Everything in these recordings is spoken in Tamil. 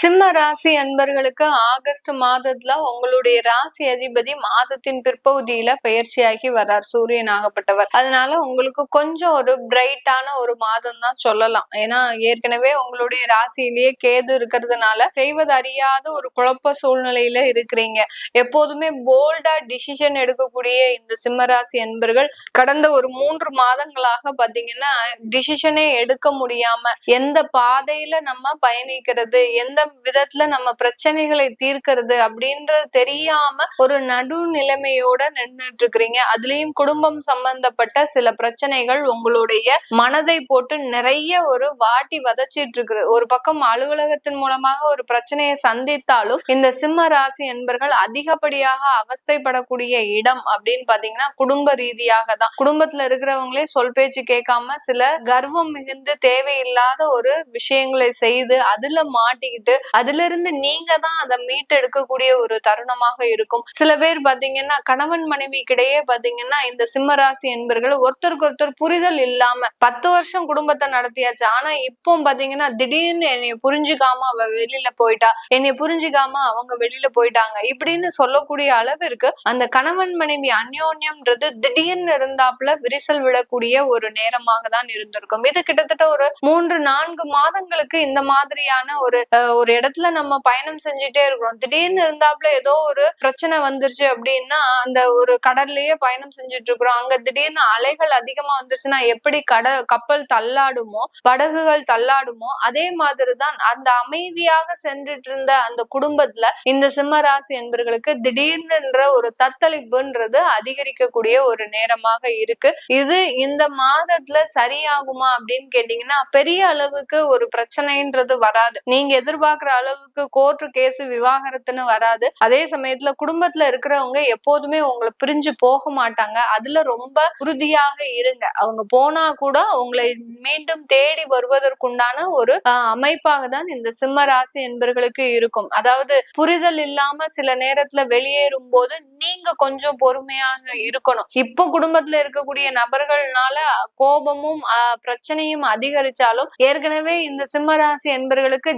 சிம்ம ராசி அன்பர்களுக்கு ஆகஸ்ட் மாதத்துல உங்களுடைய ராசி அதிபதி மாதத்தின் பிற்பகுதியில பயிற்சியாகி வர்றார். சூரியன் ஆகப்பட்டவர். அதனால உங்களுக்கு கொஞ்சம் ஒரு பிரைட்டான ஒரு மாதம் தான் சொல்லலாம். ஏன்னா ஏற்கனவே உங்களுடைய ராசியிலேயே கேது இருக்கிறதுனால செய்வது அறியாத ஒரு குழப்ப சூழ்நிலையில இருக்கிறீங்க. எப்போதுமே போல்டா டிசிஷன் எடுக்கக்கூடிய இந்த சிம்ம ராசி அன்பர்கள் கடந்த ஒரு மூன்று மாதங்களாக பாத்தீங்கன்னா டிசிஷனே எடுக்க முடியாம எந்த பாதையில நம்ம பயணிக்கிறது எந்த விதத்துல நம்ம பிரச்சனைகளை தீர்க்கிறது அப்படின்றது தெரியாம ஒரு நடுநிலைமையோட நின்றுட்டு இருக்கிறீங்க அதுலயும் குடும்பம் சம்பந்தப்பட்ட சில பிரச்சனைகள் உங்களுடைய மனதை போட்டு நிறைய ஒரு வாட்டி வதச்சிட்டு இருக்கு ஒரு பக்கம் அலுவலகத்தின் மூலமாக ஒரு பிரச்சனையை சந்தித்தாலும் இந்த சிம்ம ராசி என்பர்கள் அதிகப்படியாக அவஸ்தைப்படக்கூடிய இடம் அப்படின்னு பாத்தீங்கன்னா குடும்ப ரீதியாக தான் குடும்பத்துல இருக்கிறவங்களே சொல் பேச்சு கேட்காம சில கர்வம் மிகுந்து தேவையில்லாத ஒரு விஷயங்களை செய்து அதுல மாட்டிக்கிட்டு அதுல இருந்து நீங்க தான் அதை மீட்டெடுக்கக்கூடிய ஒரு தருணமாக இருக்கும். சில பேர் பாத்தீங்கன்னா கணவன் மனைவிக்கிடையே பாத்தீங்கன்னா இந்த சிம்மராசி என்பர்கள் ஒருத்தருக்கு ஒருத்தர் புரிதல் இல்லாம பத்து வருஷம் குடும்பத்தை நடத்தியாச்சு. ஆனா இப்போ பாத்தீங்கன்னா திடீர்னு என்னைய புரிஞ்சுக்காம அவ வெளியில போயிட்டா என்னைய புரிஞ்சுக்காம அவங்க வெளியில போயிட்டாங்க இப்படின்னு சொல்லக்கூடிய அளவிற்கு அந்த கணவன் மனைவி அந்யோன்யம்ன்றது திடீர்னு இருந்தாப்புல விரிசல் விடக்கூடிய ஒரு நேரமாக தான் இருந்திருக்கும். இது கிட்டத்தட்ட ஒரு மூன்று நான்கு மாதங்களுக்கு இந்த மாதிரியான ஒரு அஹ், ஒரு இடத்துல நம்ம பயணம் செஞ்சுட்டே இருக்கிறோம். திடீர்னு இருந்தாப்புல ஏதோ ஒரு பிரச்சனை வந்துருச்சு அப்படின்னா அந்த ஒரு கடல்லையே பயணம் செஞ்சுட்டு இருக்கிறோம் அங்க திடீர்னு அலைகள் அதிகமா வந்துருச்சுன்னா எப்படி கடல் கப்பல் தள்ளாடுமோ படகுகள் தள்ளாடுமோ அதே மாதிரிதான் அந்த அமைதியாக சென்றுட்டு இருந்த அந்த குடும்பத்துல இந்த சிம்ம ராசி என்பர்களுக்கு திடீர்னுன்ற ஒரு தத்தளிப்புன்றது அதிகரிக்கக்கூடிய ஒரு நேரமாக இருக்கு. இது இந்த மாதத்துல சரியாகுமா அப்படின்னு கேட்டீங்கன்னா பெரிய அளவுக்கு ஒரு பிரச்சனைன்றது வராது. நீங்க எதிர்பார்க்க எதிர்பார்க்கிற அளவுக்கு கோர்ட்டு கேஸ் விவாகரத்துன்னு வராது. அதே சமயத்துல குடும்பத்துல இருக்கிறவங்க எப்போதுமே உங்களை பிரிஞ்சு போக மாட்டாங்க. அதுல ரொம்ப உறுதியாக இருங்க. அவங்க போனா கூட உங்களை மீண்டும் தேடி வருவதற்குண்டான ஒரு அமைப்பாக தான் இந்த சிம்ம ராசி என்பர்களுக்கு இருக்கும். அதாவது புரிதல் இல்லாம சில நேரத்துல வெளியேறும் போது நீங்க கொஞ்சம் பொறுமையாக இருக்கணும். இப்போ குடும்பத்துல இருக்கக்கூடிய நபர்கள்னால கோபமும் ஆஹ், பிரச்சனையும் அதிகரிச்சாலும் ஏற்கனவே இந்த சிம்ம ராசி என்பர்களுக்கு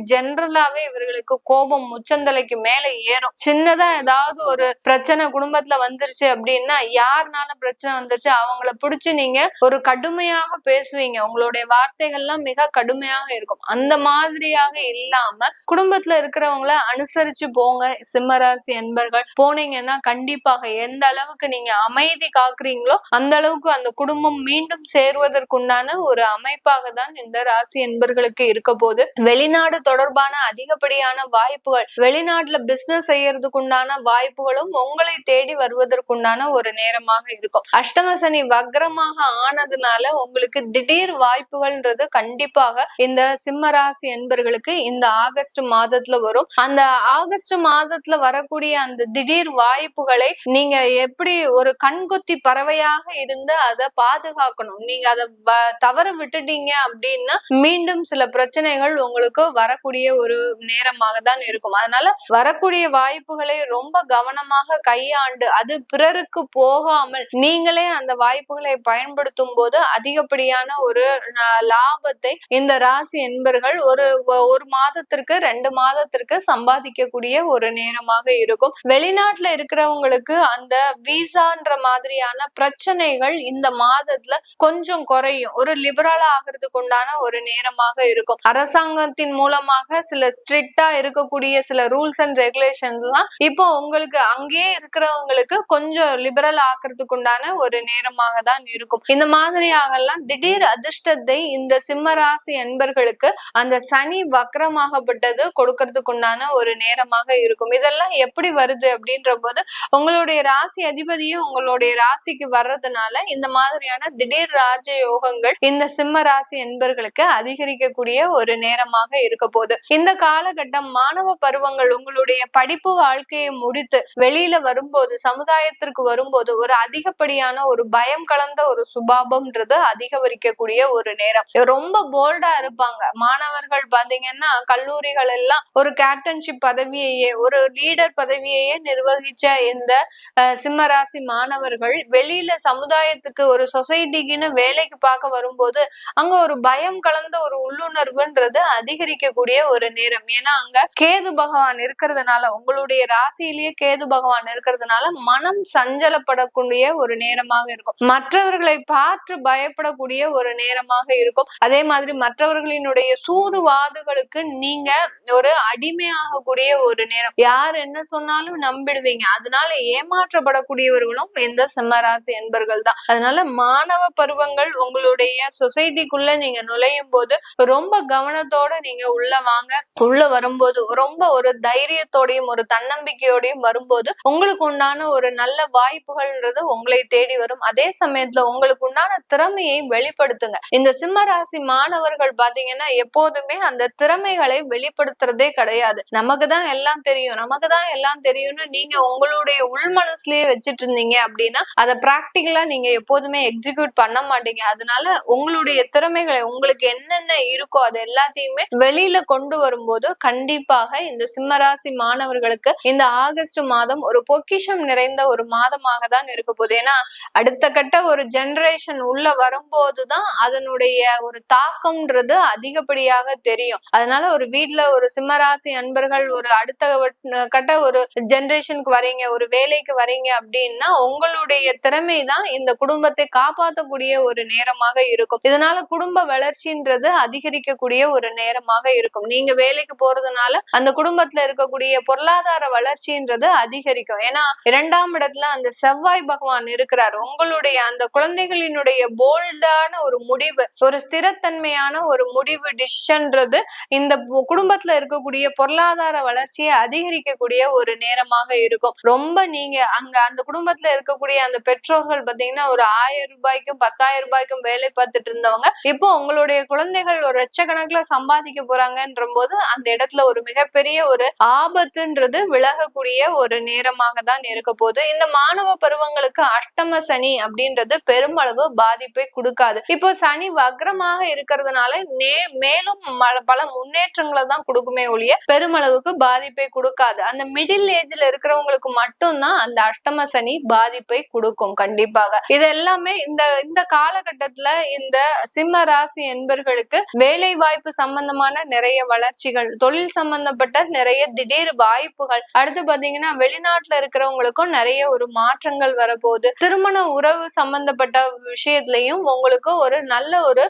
ஜென்ரலாவே இவர்களுக்கு கோபம் உச்சந்தலைக்கு மேல ஏறும். சின்னதா ஏதாவது ஒரு பிரச்சனை குடும்பத்துல வந்துருச்சு அப்படின்னா யாருனால பிரச்சனை வந்துருச்சு அவங்கள பிடிச்சு நீங்க ஒரு கடுமையாக பேசுவீங்க. உங்களுடைய வார்த்தைகள்லாம் மிக கடுமையாக இருக்கும். அந்த மாதிரியாக இல்லாம குடும்பத்துல இருக்கிறவங்கள அனுசரிச்சு போங்க. சிம்மராசி என்பர்கள் போனீங்கன்னா கண்டிப்பாக எந்த அளவுக்கு நீங்க அமைதி காக்குறீங்களோ அந்த அளவுக்கு அந்த குடும்பம் மீண்டும் சேருவதற்குண்டான ஒரு அமைப்பாக தான் இந்த ராசி என்பர்களுக்கு இருக்க போது வெளிநாடு தொடர்பான அதிகப்படியான வாய்ப்புகள். வெளிநாட்டுல பிசினஸ் செய்யறதுக்கு உண்டான வாய்ப்புகளும் உங்களை தேடி வருவதற்குண்டான ஒரு நேரமாக இருக்கும். அஷ்டம சனி வக்ரமாக ஆனதுனால உங்களுக்கு திடீர் வாய்ப்புகள்ன்றது கண்டிப்பாக இந்த சிம்ம ராசி என்பர்களுக்கு இந்த ஆகஸ்ட் மாதத்துல வரும். அந்த ஆகஸ்ட் மாதத்துல வரக்கூடிய அந்த திடீர் வாய்ப்புகளை நீங்க எப்படி ஒரு கண்கொத்தி பறவையாக இருந்து அதை பாதுகாக்கணும்? நீங்க அதை வ- தவற விட்டுட்டீங்க அப்படின்னா மீண்டும் சில பிரச்சனைகள் உங்களுக்கு வரக்கூடிய ஒரு நேரமாக தான் இருக்கும். அதனால வரக்கூடிய வாய்ப்புகளை ரொம்ப கவனமாக கையாண்டு அது பிறருக்கு போகாமல் நீங்களே அந்த வாய்ப்புகளை பயன்படுத்தும் போது அதிகப்படியான ஒரு லாபத்தை இந்த ராசி என்பர்கள் ஒரு ஒரு மாதத்திற்கு ரெண்டு மாதத்திற்கு சம்பாதிக்கக்கூடிய ஒரு நேரமாக இருக்கும். வெளிநாட்டுல இருக்கிறவங்களுக்கு அந்த விசான்ற மாதிரியான பிரச்சனைகள் இந்த மாதத்துல கொஞ்சம் குறையும். ஒரு லிபரலா ஆகிறதுக்கு உண்டான ஒரு நேரமாக இருக்கும். அரசாங்கத்தின் மூலமாக சில ஸ்ட்ரிக்டா இருக்கக்கூடிய சில ரூல்ஸ் அண்ட் ரெகுலேஷன்ஸ் எல்லாம் இப்போ உங்களுக்கு அங்கேயே இருக்கிறவங்களுக்கு கொஞ்சம் லிபரல் ஆக்குறதுக்கு உண்டான ஒரு நேரமாக தான் இருக்கும். இந்த மாதிரியாகலாம் திடீர் அதிர்ஷ்டத்தை இந்த சிம்ம ராசி என்பர்களுக்கு அந்த சனி வக்கரமாகப்பட்டது கொடுக்கறதுக்கு உண்டான ஒரு நேரமாக இருக்கும். இதெல்லாம் எப்படி வருது அப்படின்ற போது உங்களுடைய ராசி அதிபதியும் உங்களுடைய ராசிக்கு வர்றதுனால இந்த மாதிரியான திடீர் ராஜ யோகங்கள் இந்த சிம்ம ராசி என்பர்களுக்கு அதிகரிக்கக்கூடிய ஒரு நேரமாக இருக்க போகுது. இந்த காலகட்டம் மாணவ பருவங்கள் உங்களுடைய படிப்பு வாழ்க்கையை முடித்து வெளியில வரும்போது சமுதாயத்திற்கு வரும்போது ஒரு அதிகப்படியான ஒரு பயம் கலந்த ஒரு சுபாபம்ன்றது அதிகரிக்கக்கூடிய ஒரு நேரம். ரொம்ப போல்டா இருப்பாங்க. மாணவர்கள் பாத்தீங்கன்னா கல்லூரிகள் எல்லாம் ஒரு கேப்டன்ஷிப் பதவியையே ஒரு லீடர் பதவியையே நிர்வகிச்ச இந்த சிம்மராசி மாணவர்கள் வெளியில சமுதாயத்துக்கு ஒரு சொசைட்டிக்குன்னு வேலைக்கு பார்க்க வரும்போது அங்க ஒரு பயம் கலந்த ஒரு உள்ளுணர்வுன்றது அதிகரிக்கக்கூடிய ஒரு நேரம். நேரம். ஏன்னா அங்க கேது பகவான் இருக்கிறதுனால உங்களுடைய ராசியிலேயே கேது பகவான் இருக்கிறதுனால மனம் சஞ்சலப்படக்கூடிய ஒரு நேரமாக இருக்கும். மற்றவர்களை பார்த்து பயப்படக்கூடிய ஒரு நேரமாக இருக்கும். அதே மாதிரி மற்றவர்களினுடைய சூதுவாதுகளுக்கு நீங்க ஒரு அடிமையாகக்கூடிய ஒரு நேரம். யார் என்ன சொன்னாலும் நம்பிடுவீங்க. அதனால ஏமாற்றப்படக்கூடியவர்களும் இந்த சிம்மராசி என்பர்கள் தான். அதனால மாணவ பருவங்கள் உங்களுடைய சொசைட்டிக்குள்ள நீங்க நுழையும் போது ரொம்ப கவனத்தோட நீங்க உள்ள வாங்க. உள்ள வரும்போது ரொம்ப ஒரு தைரியத்தோடையும் ஒரு தன்னம்பிக்கையோடையும் வரும்போது உங்களுக்கு உண்டான ஒரு நல்ல வாய்ப்புகள்ன்றது உங்களை தேடி வரும். அதே சமயத்துல உங்களுக்கு உண்டான திறமையை வெளிப்படுத்துங்க. இந்த சிம்ம ராசி மாணவர்கள் பாத்தீங்கன்னா எப்போதுமே அந்த திறமைகளை வெளிப்படுத்துறதே கிடையாது. நமக்கு தான் எல்லாம் தெரியும். நமக்கு தான் எல்லாம் தெரியும்னு நீங்க உங்களுடைய உள் மனசுலயே வச்சுட்டு இருந்தீங்க அப்படின்னா அதை பிராக்டிக்கலா நீங்க எப்போதுமே எக்ஸிக்யூட் பண்ண மாட்டீங்க. அதனால உங்களுடைய திறமைகளை உங்களுக்கு என்னென்ன இருக்கோ அது எல்லாத்தையுமே வெளியில கொண்டு வரும்போது கண்டிப்பாக இந்த சிம்மராசி மாணவர்களுக்கு இந்த ஆகஸ்ட் மாதம் ஒரு பொக்கிஷம் நிறைந்த ஒரு மாதமாக தான் இருக்க போகுது. ஏன்னா அடுத்த கட்ட ஒரு ஜெனரேஷன் உள்ள வரும்போதுதான் அதனுடைய ஒரு தாக்கம்ன்றது அதிகப்படியாக தெரியும். அதனால ஒரு வீட்டுல ஒரு சிம்மராசி அன்பர்கள் ஒரு அடுத்த கட்ட ஒரு ஜெனரேஷனுக்கு வரீங்க ஒரு வேலைக்கு வரீங்க அப்படின்னா உங்களுடைய திறமை தான் இந்த குடும்பத்தை காப்பாற்றக்கூடிய ஒரு நேரமாக இருக்கும். இதனால குடும்ப வளர்ச்சின்றது அதிகரிக்கக்கூடிய ஒரு நேரமாக இருக்கும். நீங்க வேலை வேலைக்கு போறதுனால அந்த குடும்பத்துல இருக்கக்கூடிய பொருளாதார வளர்ச்சின்றது அதிகரிக்கும். ஏன்னா இரண்டாம் இடத்துல அந்த செவ்வாய் பகவான் இருக்கிறார். உங்களுடைய அந்த குழந்தைகளினுடைய போல்டான ஒரு முடிவு ஒரு ஸ்திரத்தன்மையான ஒரு முடிவு டிஷ்ன்றது இந்த குடும்பத்துல இருக்கக்கூடிய பொருளாதார வளர்ச்சியை அதிகரிக்கக்கூடிய ஒரு நேரமாக இருக்கும். ரொம்ப நீங்க அங்க அந்த குடும்பத்துல இருக்கக்கூடிய அந்த பெற்றோர்கள் பாத்தீங்கன்னா ஒரு ஆயிரம் ரூபாய்க்கும் பத்தாயிரம் ரூபாய்க்கும் வேலை பார்த்துட்டு இருந்தவங்க இப்போ உங்களுடைய குழந்தைகள் ஒரு லட்சக்கணக்கில் சம்பாதிக்க போறாங்கன்ற போது அந்த இடத்துல ஒரு மிகப்பெரிய ஒரு ஆபத்துன்றது விலகக்கூடிய ஒரு நேரமாக தான் இருக்க போது இந்த மாணவ பருவங்களுக்கு அஷ்டம சனி அப்படின்றது பெருமளவு பாதிப்பை கொடுக்காது. இப்போ சனி வக்ரமாக இருக்கிறதுனால நே மேலும் பல முன்னேற்றங்களை தான் கொடுக்குமே ஒழிய பெருமளவுக்கு பாதிப்பை கொடுக்காது. அந்த மிடில் ஏஜ்ல இருக்கிறவங்களுக்கு மட்டும்தான் அந்த அஷ்டம சனி பாதிப்பை கொடுக்கும் கண்டிப்பாக. இது எல்லாமே இந்த இந்த காலகட்டத்துல இந்த சிம்ம ராசி என்பர்களுக்கு வேலை வாய்ப்பு சம்பந்தமான நிறைய வளர்ச்சிகள் தொழில் சம்பந்தப்பட்ட நிறைய திடீர் வாய்ப்புகள். அடுத்து பாத்தீங்கன்னா வெளிநாட்டுல இருக்கிறவங்களுக்கும் நிறைய ஒரு மாற்றங்கள் வரப்போகுது. திருமண உறவு சம்பந்தப்பட்ட விஷயத்திலையும் உங்களுக்கு ஒரு நல்ல ஒரு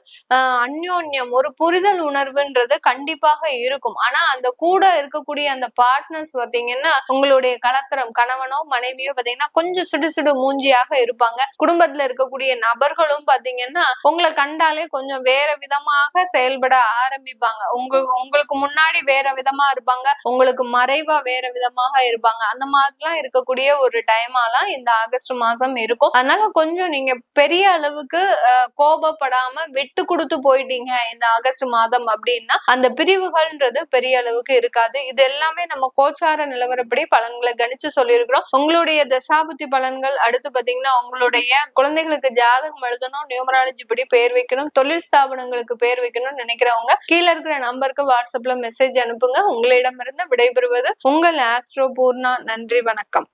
அந்யோன்யம் ஒரு புரிதல் உணர்வுன்றது கண்டிப்பாக இருக்கும். ஆனா அந்த கூட இருக்கக்கூடிய அந்த பார்ட்னர்ஸ் பாத்தீங்கன்னா உங்களுடைய கலக்கரம் கணவனோ மனைவியோ பாத்தீங்கன்னா கொஞ்சம் சுடு சுடு மூஞ்சியாக இருப்பாங்க. குடும்பத்துல இருக்கக்கூடிய நபர்களும் பாத்தீங்கன்னா உங்களை கண்டாலே கொஞ்சம் வேற விதமாக செயல்பட ஆரம்பிப்பாங்க. உங்க உங்களுக்கு முன்னாடி வேற விதமா இருப்பாங்க. உங்களுக்கு மறைவா வேற விதமாக இருப்பாங்க. அந்த மாதிரிலாம் இருக்கக்கூடிய ஒரு டைமாலாம் இந்த ஆகஸ்ட் மாசம் இருக்கும். அதனால கொஞ்சம் நீங்க பெரிய அளவுக்கு கோபப்படாம விட்டு கொடுத்து போயிட்டீங்க இந்த ஆகஸ்ட் மாதம் அப்படின்னா அந்த பிரிவுகள்ன்றது பெரிய அளவுக்கு இருக்காது. இது எல்லாமே நம்ம கோச்சார நிலவரப்படி பலன்களை கணிச்சு சொல்லியிருக்கிறோம். உங்களுடைய தசாபுத்தி பலன்கள் அடுத்து பாத்தீங்கன்னா உங்களுடைய குழந்தைகளுக்கு ஜாதகம் எழுதணும் நியூமராலஜி படி பேர் வைக்கணும் தொழில் ஸ்தாபனங்களுக்கு பேர் வைக்கணும்னு நினைக்கிறவங்க கீழே இருக்கிற நம்பருக்கு வாட்ஸ்அப்ல மெசேஜ் அனுப்புங்க. உங்களிடமிருந்து விடைபெறுவது உங்கள் ஆஸ்ட்ரோ பூர்ணா நன்றி வணக்கம்.